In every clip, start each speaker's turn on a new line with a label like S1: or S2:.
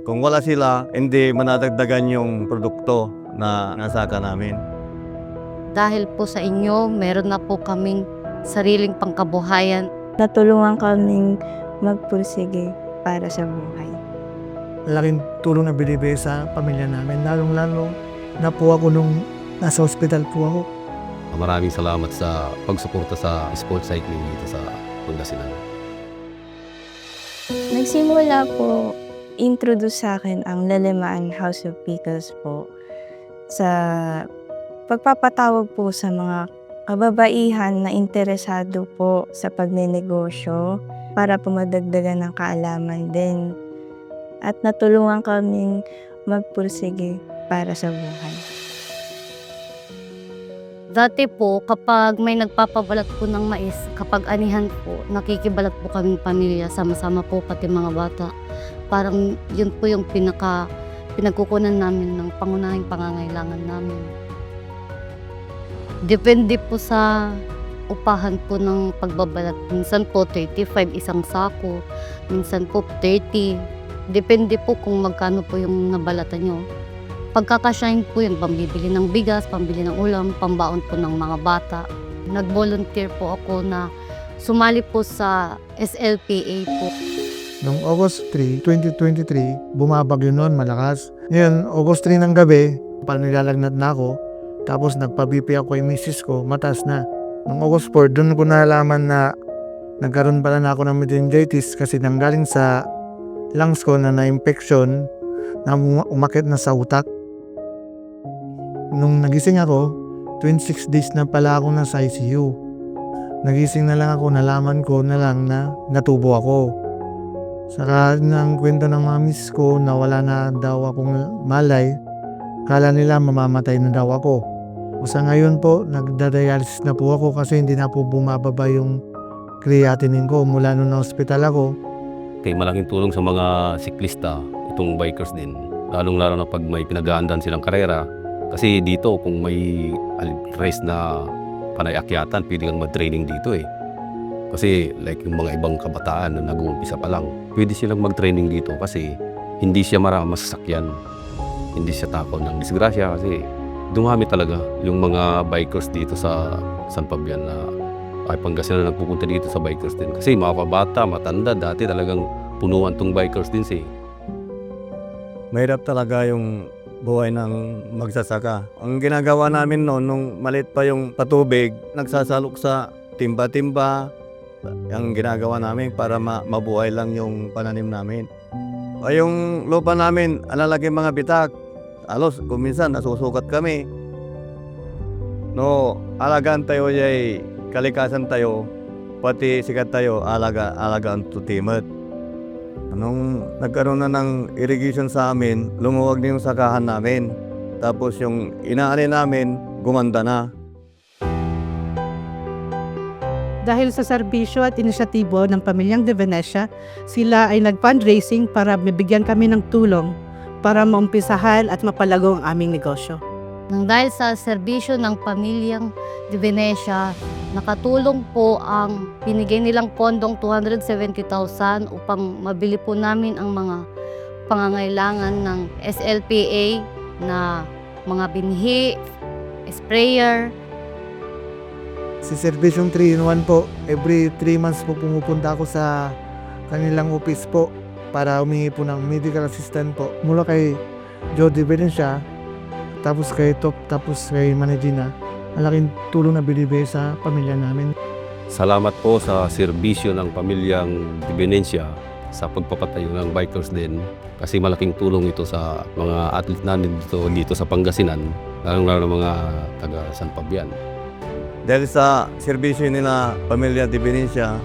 S1: Kung wala sila, hindi manadagdagan yung produkto na nasaka namin.
S2: Dahil po sa inyo, meron na po kaming sariling pangkabuhayan.
S3: Natulungan kaming magpursige para sa buhay.
S4: Laking tulong na binibigay sa pamilya namin. Lalong-lalo na po ako nung nasa hospital po ako.
S5: Maraming salamat sa pagsuporta sa sports cycling dito sa Pangasinan.
S3: Nagsimula po, introduce sa akin ang Lalemaan House of Pickles po sa pagpapatawag po sa mga kababaihan na interesado po sa pagnenegosyo para po madagdagan ng kaalaman din. At natulungan kaming magpursige para sa buhay.
S2: Dati po, kapag may nagpapabalat po ng mais, kapag anihan po, nakikibalat po kaming pamilya, sama-sama po pati mga bata. Parang yun po yung pinaka, pinagkukunan namin ng pangunahing pangangailangan namin. Depende po sa upahan po ng pagbabalat. Minsan po 35 isang sako, minsan po 30. Depende po kung magkano po yung nabalatan nyo. Pagkakasyahin po yun, pambibili ng bigas, pambili ng ulam, pambaon po ng mga bata. Nag-volunteer po ako na sumali po sa SLPA po.
S4: Noong August 3, 2023, bumabagyo noon, malakas. Ngayon, August 3 ng gabi, panilalagnat na ako. Tapos nagpa-BP ako kay misis ko, mataas na. Noong August 4, doon ko nalaman na nagkaroon pala na ako ng meningitis kasi nanggaling sa lungs ko na na-infection na um- umakit na sa utak. Nung nagising ako, 26 days na pala ako nasa ICU. Nagising na lang ako, nalaman ko na lang na natubo ako. Saka ng kwento ng mamis ko na wala na daw akong malay, kala nila mamamatay na daw ako. O sa ngayon po, nagdadialysis na po ako kasi hindi na po bumababa yung creatinine ko mula nung na-hospital ako.
S5: Kay malaking tulong sa mga siklista, itong bikers din. Lalong-lalo na pag may pinaghahandaan silang karera. Kasi dito, kung may race na panay akyatan, pwede kang mag-training dito eh. Kasi like yung mga ibang kabataan na nag-uumpisa pa lang, pwede silang mag-training dito kasi hindi siya marami masasakyan. Hindi siya takot ng disgrasya kasi dumami talaga yung mga bikers dito sa San Fabian na ay Pangasinan na nagpupunta dito sa bikers din. Kasi mga kabata, matanda, dati talagang punuan tong bikers din si.
S1: Mahirap talaga yung buhay ng magsasaka. Ang ginagawa namin noon, nung malit pa yung patubig, nagsasalok sa timba-timba. Ang ginagawa namin para ma- mabuhay lang yung pananim namin. Ay yung lupa namin, alalagay mga bitak. Alos, kuminsan nasusukat kami. No, alagaan tayo yay kalikasan tayo, pati sikat tayo, alaga, alagaan to timot. Nung nagkaroon na ng irrigation sa amin, lumuwag na yung sakahan namin. Tapos yung inaani namin, gumanda na.
S6: Dahil sa serbisyo at inisyatibo ng pamilyang De Venecia, sila ay nag-fundraising para mabigyan kami ng tulong para maumpisahan at mapalago ang aming negosyo.
S2: Nang dahil sa serbisyo ng pamilyang de Venecia, nakatulong po ang binigay nilang pondong 270,000 upang mabili po namin ang mga pangangailangan ng SLPA na mga binhi, sprayer,
S4: Si Servisyong 3 in 1 po, every 3 months po pumupunta ako sa kanilang office po para humingi po ng medical assistant po. Mula kay Jody Valencia, tapos kay Top, tapos kay Managina. Malaking tulong na binibigay sa pamilya namin.
S5: Salamat po sa serbisyo ng pamilyang Dibenencia sa pagpapatayo ng bikers din kasi malaking tulong ito sa mga athlete namin dito, dito sa Pangasinan, ng mga taga San Fabian.
S1: Dahil sa serbisyo nila Pamilya de Venecia,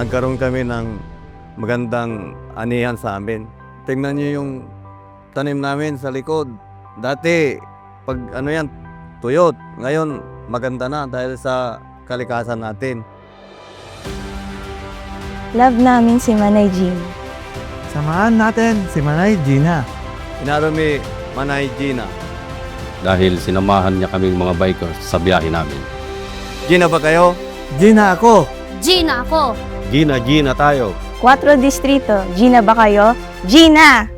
S1: nagkaroon kami ng magandang anihan sa amin. Tingnan niyo yung tanim namin sa likod. Dati, pag ano yan, tuyot. Ngayon, maganda na dahil sa kalikasan natin.
S3: Love namin si Manay Jim.
S4: Samahan natin si Manay Gina.
S1: Inarami Manay Gina.
S5: Dahil sinamahan niya kaming mga bikers sa biyahe namin.
S1: Gina ba kayo?
S4: Gina ako!
S2: Gina ako!
S5: Gina, Gina tayo!
S3: 4 Distrito, Gina ba kayo? Gina!